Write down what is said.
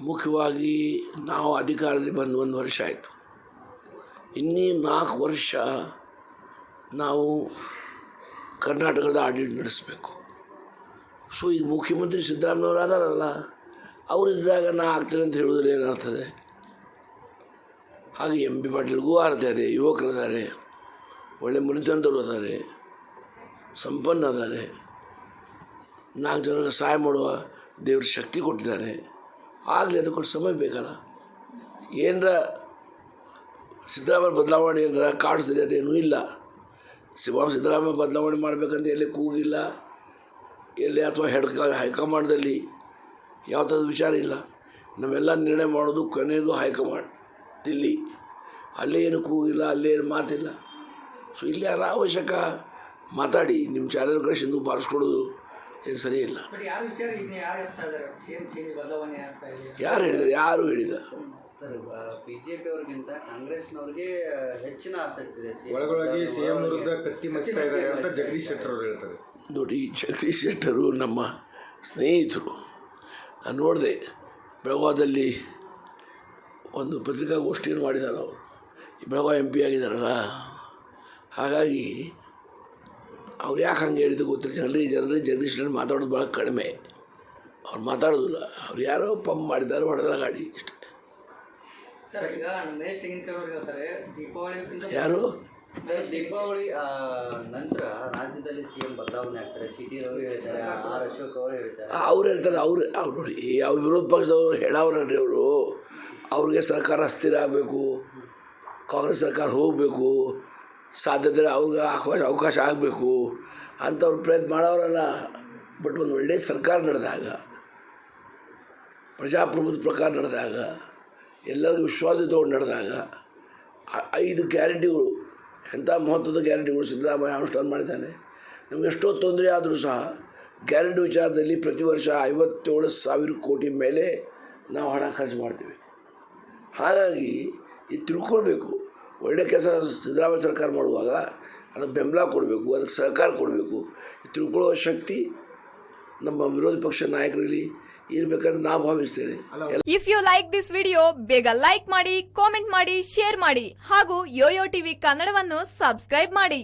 ಮುಖ್ಯವಾಗಿ ನಾವು ಅಧಿಕಾರದಲ್ಲಿ ಬಂದು ಒಂದು ವರ್ಷ ಆಯಿತು. ಇನ್ನೂ ನಾಲ್ಕು ವರ್ಷ ನಾವು ಕರ್ನಾಟಕದ ಆಡಳಿತ ನಡೆಸಬೇಕು. ಸೊ, ಈಗ ಮುಖ್ಯಮಂತ್ರಿ ಸಿದ್ದರಾಮಯ್ಯವ್ರು ಅದಾರಲ್ಲ ಅವರಿದ್ದಾಗ ನಾ ಆಗ್ತೇನೆ ಅಂತ ಹೇಳೋದ್ರಲ್ಲಿ ಏನಾಗ್ತದೆ ಹಾಗೆ ಎಂ ಬಿ ಪಾಟೀಲ್ಗೂ ಅರ್ಥ ಇದೆ ಯುವಕರಿದ್ದಾರೆ ಒಳ್ಳೆ ಮನಿತಂತರು ಅದಾರೆ ಸಂಪನ್ನ ಅದಾರೆ ನಾಲ್ಕು ಜನಕ್ಕೆ ಸಹಾಯ ಮಾಡುವ ದೇವ್ರ ಶಕ್ತಿ ಕೊಟ್ಟಿದ್ದಾರೆ. ಆಗಲಿ ಅದಕ್ಕೊಂದು ಸಮಯ ಬೇಕಲ್ಲ. ಏನರ ಸಿದ್ದರಾಮಯ್ಯ ಬದಲಾವಣೆ ಏನರ ಕಾಡಿಸಿದೆ ಅದೇನೂ ಇಲ್ಲ. ಶಿವ ಸಿದ್ದರಾಮಯ್ಯ ಬದಲಾವಣೆ ಮಾಡಬೇಕಂತ ಎಲ್ಲಿ ಕೂಗಿಲ್ಲ, ಎಲ್ಲಿ ಅಥವಾ ಹೆಡ್ ಹೈಕಮಾಂಡ್ದಲ್ಲಿ ಯಾವ ಥರದ ವಿಚಾರ ಇಲ್ಲ. ನಾವೆಲ್ಲ ನಿರ್ಣಯ ಮಾಡೋದು ಕೊನೆಯದು ಹೈಕಮಾಂಡ್, ದಿಲ್ಲಿ. ಅಲ್ಲೇ ಏನು ಕೂಗಿಲ್ಲ, ಅಲ್ಲೇ ಏನು ಮಾತಿಲ್ಲ. ಸೊ ಇಲ್ಲಿ ಯಾರ ಅವಶ್ಯಕ ಮಾತಾಡಿ, ನಿಮ್ಮ ಚಾನಲ್ ಸಿಂಧು ಬಾರಿಸ್ಕೊಡೋದು ಏನು ಸರಿ ಇಲ್ಲ. ಯಾರು ಹೇಳಿದ ಇನ್ನು ಯಾರು ಹೇಳಿದ ಸರ್ ಬಿಜೆಪಿ ಅವ್ರಿಗಿಂತ ಕಾಂಗ್ರೆಸ್ನವ್ರಿಗೆ ಹೆಚ್ಚಿನ ಆಸಕ್ತಿ ಇದೆ. ಒಳಗೊಳಗೆ ಸಿಎಂ. ವಿರುದ್ಧ ಕತ್ತಿ ಮಸ್ತಾ ಇದ್ದಾರೆ ಅಂತ ಜಗದೀಶ್ ಶೆಟ್ಟರ್ ಅವರು ಹೇಳ್ತಾರೆ. ನೋಡಿ ಜಗದೀಶ್ ಶೆಟ್ಟರು ನಮ್ಮ ಸ್ನೇಹಿತರು. ನಾನು ನೋಡಿದೆ ಬೆಳಗಾವದಲ್ಲಿ ಒಂದು ಪತ್ರಿಕಾಗೋಷ್ಠಿಯನ್ನು ಮಾಡಿದ್ದಾರೆ ಅವರು. ಬೆಳಗಾವಿ ಎಂ ಪಿ ಆಗಿದ್ದಾರಲ್ಲ? ಹಾಗಾಗಿ ಅವ್ರು ಯಾಕೆ ಹಂಗೆ ಹೇಳಿದ್ದು ಗೊತ್ತಿಲ್ಲ. ಜನರಿಗೆ ಜನರಿಗೆ ಜಗದೀಶ್ ಮಾತಾಡೋದು ಭಾಳ ಕಡಿಮೆ. ಅವ್ರು ಮಾತಾಡೋದಿಲ್ಲ. ಅವ್ರು ಯಾರೋ ಪಂಪ್ ಮಾಡಿದ್ದಾರೆ ಹೊಡೆದ್ರ ಗಾಡಿ ಇಷ್ಟೇ. ಯಾರು? ದೀಪಾವಳಿ ನಂತರ ರಾಜ್ಯದಲ್ಲಿ ಸಿಎಂ ಬದಲಾವಣೆ ಆಗ್ತಾರೆ. ಸಿಟಿ ರವಿ ಹೇಳ್ತಾರೆ ಆರ್ ಅಶೋಕ್ ಅವರು ಹೇಳ್ತಾರೆ. ಅವ್ರು ಹೇಳ್ತಾರೆ ಅವ್ರು ಅವ್ರು ನೋಡಿ ಯಾವ ವಿರೋಧ ಪಕ್ಷದವರು ಹೇಳವ್ರಲ್ರಿ ಅವರು. ಅವ್ರಿಗೆ ಸರ್ಕಾರ ಅಸ್ಥಿರ ಆಗಬೇಕು ಕಾಂಗ್ರೆಸ್ ಸರ್ಕಾರ ಹೋಗಬೇಕು ಸಾಧ್ಯತೆ ಅವ್ರಿಗೆ ಅವಕಾಶ ಅವಕಾಶ ಆಗಬೇಕು. ಅಂಥವ್ರು ಪ್ರಯತ್ನ ಮಾಡೋರಲ್ಲ ಬಟ್ ಒಂದು ಒಳ್ಳೆಯ ಸರ್ಕಾರ ನಡೆದಾಗ ಪ್ರಜಾಪ್ರಭುತ್ವ ಪ್ರಕಾರ ನಡೆದಾಗ, ಎಲ್ಲರಿಗೂ ವಿಶ್ವಾಸ ತಗೊಂಡು ನಡೆದಾಗ ಐದು ಗ್ಯಾರಂಟಿಗಳು, ಎಂಥ ಮಹತ್ವದ ಗ್ಯಾರಂಟಿಗಳು ಸಿದ್ದರಾಮಯ್ಯ ಅನುಷ್ಠಾನ ಮಾಡಿದ್ದಾನೆ. ನಮ್ಗೆ ಎಷ್ಟೋ ತೊಂದರೆ ಆದರೂ ಸಹ ಗ್ಯಾರಂಟಿ ವಿಚಾರದಲ್ಲಿ ಪ್ರತಿ ವರ್ಷ ಐವತ್ತೇಳು ಸಾವಿರ ಕೋಟಿ ಮೇಲೆ ನಾವು ಹಣ ಖರ್ಚು ಮಾಡ್ತೀವಿ. ಹಾಗಾಗಿ ಇದು ತಿಳ್ಕೊಳ್ಬೇಕು. ಒಳ್ಳೆ ಕೆಲಸ ಸಿದ್ದರಾಮಯ್ಯ ಸರ್ಕಾರ ಮಾಡುವಾಗ ಅದಕ್ಕೆ ಬೆಂಬಲ ಕೊಡಬೇಕು ಅದಕ್ಕೆ ಸಹಕಾರ ಕೊಡಬೇಕು. ತಿಳ್ಕೊಳ್ಳುವ ಶಕ್ತಿ ನಮ್ಮ ವಿರೋಧ ಪಕ್ಷ ನಾಯಕರಲ್ಲಿ ಇರಬೇಕಂತ ನಾ ಭಾವಿಸ್ತೇನೆ. If you like this video ಬೇಗ ಲೈಕ್ ಮಾಡಿ ಕಾಮೆಂಟ್ ಮಾಡಿ ಶೇರ್ ಮಾಡಿ ಹಾಗೂ ಯೋಯೋ ಟಿವಿ ಕನ್ನಡವನ್ನು ಸಬ್ಸ್ಕ್ರೈಬ್ ಮಾಡಿ.